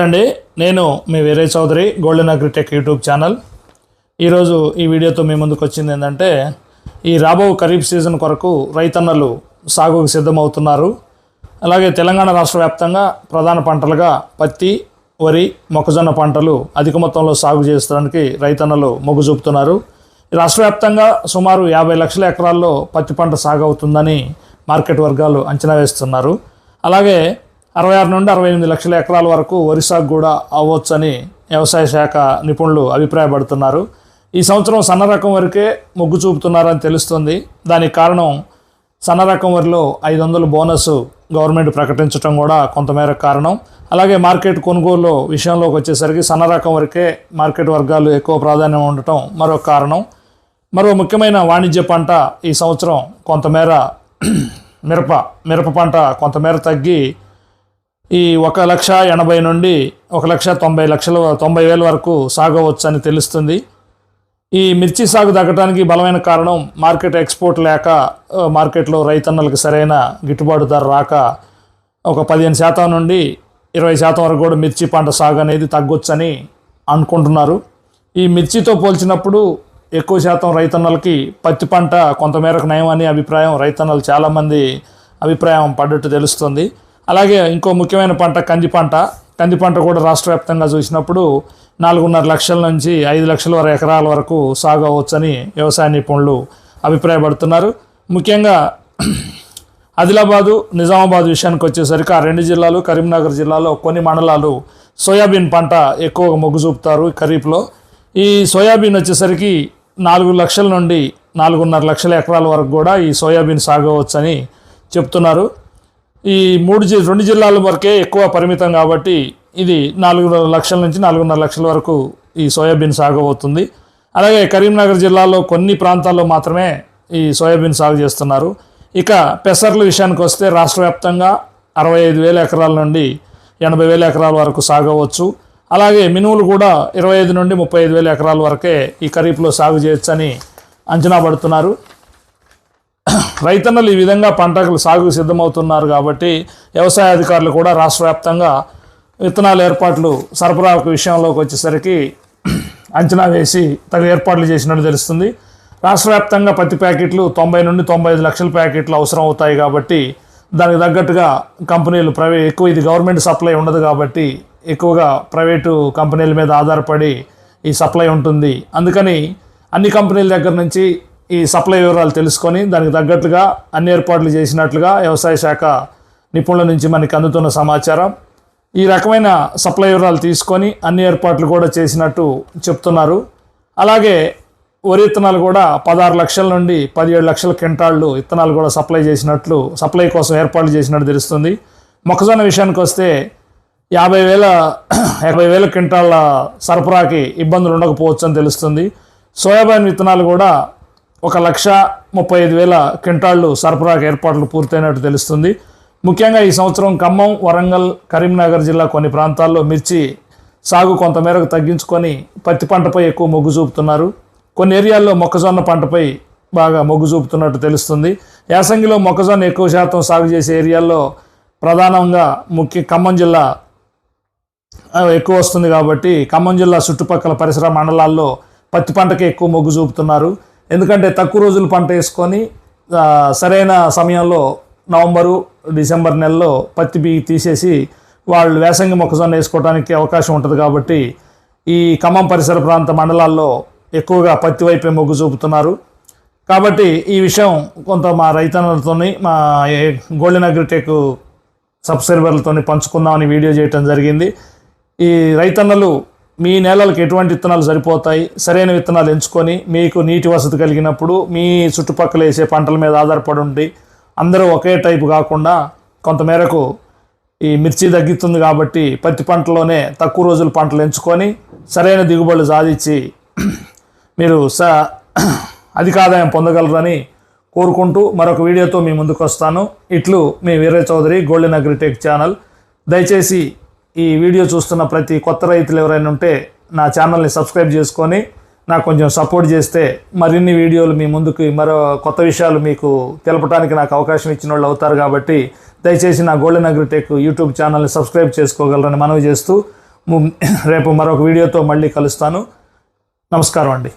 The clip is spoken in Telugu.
అండి నేను మీ Veerayya Chowdary Golden Agritech YouTube channel. ఈరోజు ఈ వీడియోతో మీ ముందుకు వచ్చింది ఏంటంటే ఈ రాబో ఖరీఫ్ సీజన్ కొరకు రైతన్నలు సాగుకు సిద్ధమవుతున్నారు. అలాగే తెలంగాణ రాష్ట్ర వ్యాప్తంగా ప్రధాన పంటలుగా పత్తి వరి మొక్కజొన్న పంటలు అధిక మొత్తంలో సాగు చేయడానికి రైతన్నలు మొగ్గు చూపుతున్నారు. రాష్ట్ర వ్యాప్తంగా సుమారు యాభై లక్షల ఎకరాల్లో పత్తి పంట సాగు అవుతుందని మార్కెట్ వర్గాలు అంచనా వేస్తున్నారు. అలాగే అరవై ఆరు నుండి అరవై ఎనిమిది లక్షల ఎకరాల వరకు వరి సాగు కూడా అవ్వచ్చని వ్యవసాయ శాఖ నిపుణులు అభిప్రాయపడుతున్నారు. ఈ సంవత్సరం సన్న రకం వరకే మొగ్గు చూపుతున్నారని తెలుస్తుంది. దానికి కారణం సన్న రకం వరిలో ఐదు వందలు బోనస్ గవర్నమెంట్ ప్రకటించడం కూడా కొంతమేర కారణం. అలాగే మార్కెట్ కొనుగోలు విషయంలోకి వచ్చేసరికి సన్న రకం వరకే మార్కెట్ వర్గాలు ఎక్కువ ప్రాధాన్యం ఉండటం మరొక కారణం. మరో ముఖ్యమైన వాణిజ్య పంట ఈ సంవత్సరం కొంతమేర మిరప మిరప పంట కొంతమేర తగ్గి ఈ ఒక లక్ష ఎనభై నుండి ఒక లక్ష తొంభై లక్షల తొంభై వేల వరకు సాగవచ్చని తెలుస్తుంది. ఈ మిర్చి సాగు తగ్గడానికి బలమైన కారణం మార్కెట్ ఎక్స్పోర్ట్ లేక మార్కెట్లో రైతన్నలకు సరైన గిట్టుబాటు ధర రాక ఒక పదిహేను శాతం నుండి ఇరవై శాతం వరకు కూడా మిర్చి పంట సాగు అనేది తగ్గొచ్చని అనుకుంటున్నారు. ఈ మిర్చితో పోల్చినప్పుడు ఎక్కువ శాతం రైతన్నలకి పత్తి పంట కొంతమేరకు నయం అనే అభిప్రాయం రైతన్నలు చాలామంది అభిప్రాయం పడ్డట్టు తెలుస్తుంది. అలాగే ఇంకో ముఖ్యమైన పంట కంది పంట. కంది పంట కూడా రాష్ట్ర వ్యాప్తంగా చూసినప్పుడు నాలుగున్నర లక్షల నుంచి ఐదు లక్షల వరకు ఎకరాల వరకు సాగు అవ్వచ్చని వ్యవసాయ నిపుణులు అభిప్రాయపడుతున్నారు. ముఖ్యంగా ఆదిలాబాదు నిజామాబాద్ విషయానికి వచ్చేసరికి ఆ రెండు జిల్లాలు కరీంనగర్ జిల్లాలో కొన్ని మండలాలు సోయాబీన్ పంట ఎక్కువగా మొగ్గు చూపుతారు ఖరీఫ్లో. ఈ సోయాబీన్ వచ్చేసరికి నాలుగు లక్షల నుండి నాలుగున్నర లక్షల ఎకరాల వరకు కూడా ఈ సోయాబీన్ సాగు చెప్తున్నారు. ఈ మూడు జి రెండు జిల్లాల వరకే ఎక్కువ పరిమితం కాబట్టి ఇది నాలుగు లక్షల నుంచి నాలుగున్నర లక్షల వరకు ఈ సోయాబీన్ సాగు అవుతుంది. అలాగే కరీంనగర్ జిల్లాలో కొన్ని ప్రాంతాల్లో మాత్రమే ఈ సోయాబీన్ సాగు చేస్తున్నారు. ఇక పెసర్ల విషయానికి వస్తే రాష్ట్ర వ్యాప్తంగా అరవై ఐదు వేల ఎకరాల నుండి ఎనభై వేల ఎకరాల వరకు సాగవచ్చు అలాగే మినువులు కూడా ఇరవై ఐదు నుండి ముప్పై ఐదు వేల ఎకరాల వరకే ఈ ఖరీఫ్లో సాగు చేయొచ్చని అంచనా పడుతున్నారు. రైతన్నలు ఈ విధంగా పంటకు సాగుకు సిద్ధమవుతున్నారు కాబట్టి వ్యవసాయ అధికారులు కూడా రాష్ట్ర వ్యాప్తంగా విత్తనాల ఏర్పాట్లు సరఫరా విషయంలోకి వచ్చేసరికి అంచనా వేసి తగు ఏర్పాట్లు చేసినట్టు తెలుస్తుంది. రాష్ట్ర వ్యాప్తంగా పత్తి ప్యాకెట్లు తొంభై నుండి తొంభై ఐదు లక్షల ప్యాకెట్లు అవసరం అవుతాయి కాబట్టి దానికి తగ్గట్టుగా కంపెనీలు ప్రైవేట్ ఎక్కువ ఇది గవర్నమెంట్ సప్లై ఉండదు కాబట్టి ఎక్కువగా ప్రైవేటు కంపెనీల మీద ఆధారపడి ఈ సప్లై ఉంటుంది. అందుకని అన్ని కంపెనీల దగ్గర నుంచి ఈ సప్లై వివరాలు తెలుసుకొని దానికి తగ్గట్టుగా అన్ని ఏర్పాట్లు చేసినట్లుగా వ్యవసాయ శాఖ నిపుణుల నుంచి మనకి అందుతున్న సమాచారం. ఈ రకమైన సప్లై వివరాలు తీసుకొని అన్ని ఏర్పాట్లు కూడా చేసినట్టు చెప్తున్నారు. అలాగే వరి విత్తనాలు కూడా పదహారు లక్షల నుండి పదిహేడు లక్షల క్వింటాళ్ళు విత్తనాలు కూడా సప్లై చేసినట్లు సప్లై కోసం ఏర్పాట్లు చేసినట్టు తెలుస్తుంది. మొక్కజొన్న విషయానికి వస్తే యాభై వేల యాభై వేల క్వింటాళ్ళ సరఫరాకి ఇబ్బందులు ఉండకపోవచ్చు అని తెలుస్తుంది. సోయాబీన్ విత్తనాలు కూడా ఒక లక్ష ముప్పై ఐదు వేల క్వింటాళ్ళు సరఫరాకు ఏర్పాట్లు పూర్తయినట్టు తెలుస్తుంది. ముఖ్యంగా ఈ సంవత్సరం ఖమ్మం వరంగల్ కరీంనగర్ జిల్లా కొన్ని ప్రాంతాల్లో మిర్చి సాగు కొంతమేరకు తగ్గించుకొని పత్తి పంటపై ఎక్కువ మొగ్గు చూపుతున్నారు. కొన్ని ఏరియాల్లో మొక్కజొన్న పంటపై బాగా మొగ్గు చూపుతున్నట్టు తెలుస్తుంది. యాసంగిలో మొక్కజొన్న ఎక్కువ శాతం సాగు చేసే ఏరియాల్లో ప్రధానంగా ముఖ్య ఖమ్మం జిల్లా ఎక్కువ వస్తుంది కాబట్టి ఖమ్మం జిల్లా చుట్టుపక్కల పరిసర మండలాల్లో పత్తి పంటకి ఎక్కువ మొగ్గు చూపుతున్నారు. ఎందుకంటే తక్కువ రోజులు పంట వేసుకొని సరైన సమయంలో నవంబరు డిసెంబర్ నెలలో పత్తి బీ తీసేసి వాళ్ళు వేసంగి మొక్కజొన్న వేసుకోవడానికి అవకాశం ఉంటుంది కాబట్టి ఈ ఖమ్మం పరిసర ప్రాంత మండలాల్లో ఎక్కువగా పత్తి వైపే మొగ్గు చూపుతున్నారు. కాబట్టి ఈ విషయం కొంత మా రైతన్నలతోని మా గోల్డెన్ అగ్రిటెక్ సబ్స్క్రైబర్లతో పంచుకుందామని వీడియో చేయటం జరిగింది. ఈ రైతన్నలు మీ నేలలకు ఎటువంటి విత్తనాలు సరిపోతాయి సరైన విత్తనాలు ఎంచుకొని మీకు నీటి వసతి కలిగినప్పుడు మీ చుట్టుపక్కల వేసే పంటల మీద ఆధారపడి ఉండి అందరూ ఒకే టైపు కాకుండా కొంతమేరకు ఈ మిర్చి తగ్గుతుంది కాబట్టి పత్తి పంటలోనే తక్కువ రోజులు పంటలు ఎంచుకొని సరైన దిగుబడులు సాధించి మీరు స అధిక ఆదాయం పొందగలరని కోరుకుంటూ మరొక వీడియోతో మీ ముందుకు వస్తాను. ఇట్లు మీ Veerayya Chowdary Golden Agritech channel. దయచేసి ఈ వీడియో చూస్తున్న ప్రతి కొత్త రైతులు ఎవరైనా ఉంటే నా ఛానల్ని సబ్స్క్రైబ్ చేసుకొని నాకు కొంచెం సపోర్ట్ చేస్తే మరిన్ని వీడియోలు మీ ముందుకు మరో కొత్త విషయాలు మీకు తెలపడానికి నాకు అవకాశం ఇచ్చిన వాళ్ళు అవుతారు కాబట్టి దయచేసి నా గోల్డెన్ అగ్రిటెక్ యూట్యూబ్ ఛానల్ని సబ్స్క్రైబ్ చేసుకోగలరని మనవి చేస్తూ రేపు మరొక వీడియోతో మళ్ళీ కలుస్తాను. నమస్కారం అండి.